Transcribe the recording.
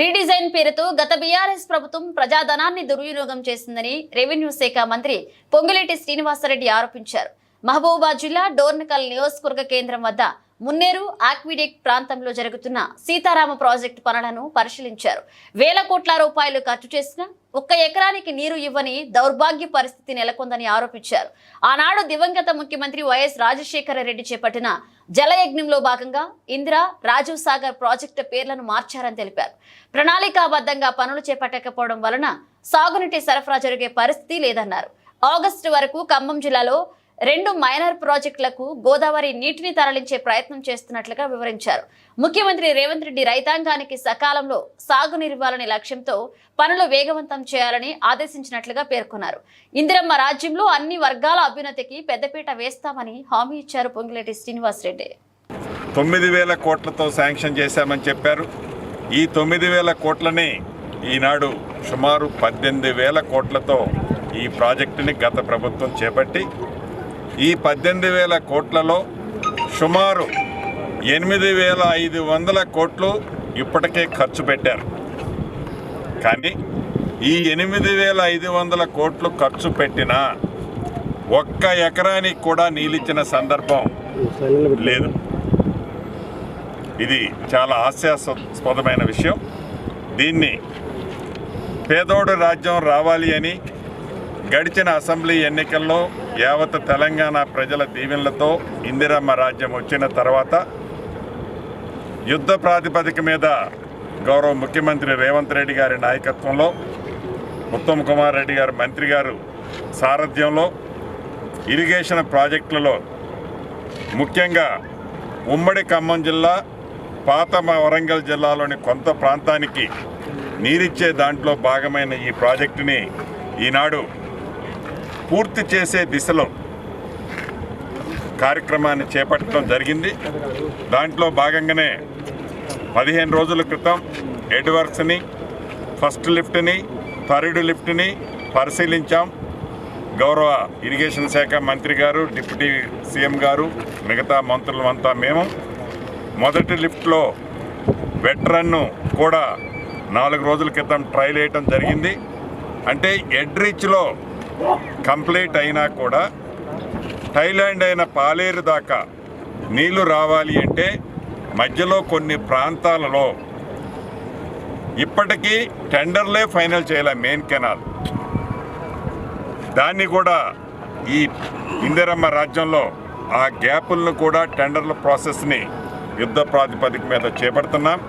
Redesign పేరుతో గత BRS ప్రభుత్వం ప్రజాధనాన్ని దుర్వినియోగం చేసిందని రెవెన్యూ శాఖ మంత్రి పొంగులేటి శ్రీనివాసరెడ్డి ఆరోపించారు. మహబూబాబాద్ జిల్లా డోర్నకల్ నియోజకవర్గ కేంద్రం వద్ద మున్నేరు ఆక్విడెక్ట్ ప్రాంతంలో జరుగుతున్న సీతారామ ప్రాజెక్టు పనులను పరిశీలించారు. వేల కోట్ల రూపాయలు ఖర్చు చేసిన ఒక్క ఎకరానికి నీరు ఇవ్వని దౌర్భాగ్య పరిస్థితి నెలకొందని ఆరోపించారు. ఆనాడు దివంగత ముఖ్యమంత్రి వైఎస్ రాజశేఖర రెడ్డి చేపట్టిన జలయజ్ఞంలో భాగంగా ఇందిర రాజీవ్ సాగర్ ప్రాజెక్టు పేర్లను మార్చారని తెలిపారు. ప్రణాళికాబద్ధంగా పనులు చేపట్టకపోవడం వలన సాగునీటి సరఫరా జరిగే పరిస్థితి లేదన్నారు. ఆగస్టు వరకు ఖమ్మం జిల్లాలో రెండు మైనర్ ప్రాజెక్టులకు గోదావరి నీటిని తరలించే ప్రయత్నం చేస్తున్నట్లుగా వివరించారు. ముఖ్యమంత్రి రేవంత్ రెడ్డి రైతాంగానికి సకాలంలో సాగునీరివ్వాలనే లక్ష్యంతో పనులు వేగవంతం చేయాలని ఆదేశించినట్లుగా పేర్కొన్నారు. ఇందిరమ్మ రాజ్యంలో అన్ని వర్గాల అభ్యున్నతికి పెద్దపీట వేస్తామని హామీ ఇచ్చారు పొంగిలేటి శ్రీనివాసరెడ్డి. తొమ్మిది వేల కోట్లతో శాంక్షన్ చేశామని చెప్పారు. ఈ తొమ్మిది వేల కోట్లని ఈనాడు సుమారు పద్దెనిమిది వేల కోట్లతో ఈ ప్రాజెక్టుని గత ప్రభుత్వం చేపట్టి ఈ పద్దెనిమిది వేల కోట్లలో సుమారు ఎనిమిది వేల ఐదు వందల కోట్లు ఇప్పటికే ఖర్చు పెట్టారు. కానీ ఈ ఎనిమిది వేల ఐదు వందల కోట్లు ఖర్చు పెట్టినా ఒక్క ఎకరానికి కూడా నీళ్ళిచ్చిన సందర్భం లేదు. ఇది చాలా హాస్యాస్పదమైన విషయం. దీన్ని పేదోడు రాజ్యం రావాలి అని గడిచిన అసెంబ్లీ ఎన్నికల్లో యావత్ తెలంగాణ ప్రజల దీవెనలతో ఇందిరమ్మ రాజ్యం వచ్చిన తర్వాత యుద్ధ ప్రాతిపదిక మీద గౌరవ ముఖ్యమంత్రి రేవంత్ రెడ్డి గారి నాయకత్వంలో ఉత్తమ్ కుమార్ రెడ్డి గారు మంత్రి గారు సారథ్యంలో ఇరిగేషన్ ప్రాజెక్టులలో ముఖ్యంగా ఉమ్మడి ఖమ్మం జిల్లా పాత వరంగల్ జిల్లాలోని కొంత ప్రాంతానికి నీరిచ్చే దాంట్లో భాగమైన ఈ ప్రాజెక్టుని ఈనాడు పూర్తి చేసే దిశలో కార్యక్రమాన్ని చేపట్టడం జరిగింది. దాంట్లో భాగంగానే పదిహేను రోజుల క్రితం ఎడ్వర్క్స్ని ఫస్ట్ లిఫ్ట్ని థర్డ్ లిఫ్ట్ని పరిశీలించాం. గౌరవ ఇరిగేషన్ శాఖ మంత్రి గారు డిప్యూటీ సీఎం గారు మిగతా మంత్రులమంతా మేము. మొదటి లిఫ్ట్లో వెట్రన్ను కూడా నాలుగు రోజుల క్రితం ట్రైల్ వేయటం జరిగింది. అంటే ఎడ్రిచ్లో కంప్లీట్ అయినా కూడా థైలాండ్ అయిన పాలేరు దాకా నీళ్ళు రావాలి అంటే మధ్యలో కొన్ని ప్రాంతాలలో ఇప్పటికీ టెండర్లే ఫైనల్ చేయాలి మెయిన్ కెనాల్. దాన్ని కూడా ఈ ఇందిరమ్మ రాజ్యంలో ఆ గ్యాపులను కూడా టెండర్ల ప్రాసెస్ని యుద్ధ ప్రాతిపదిక మీద చేపడుతున్నాం.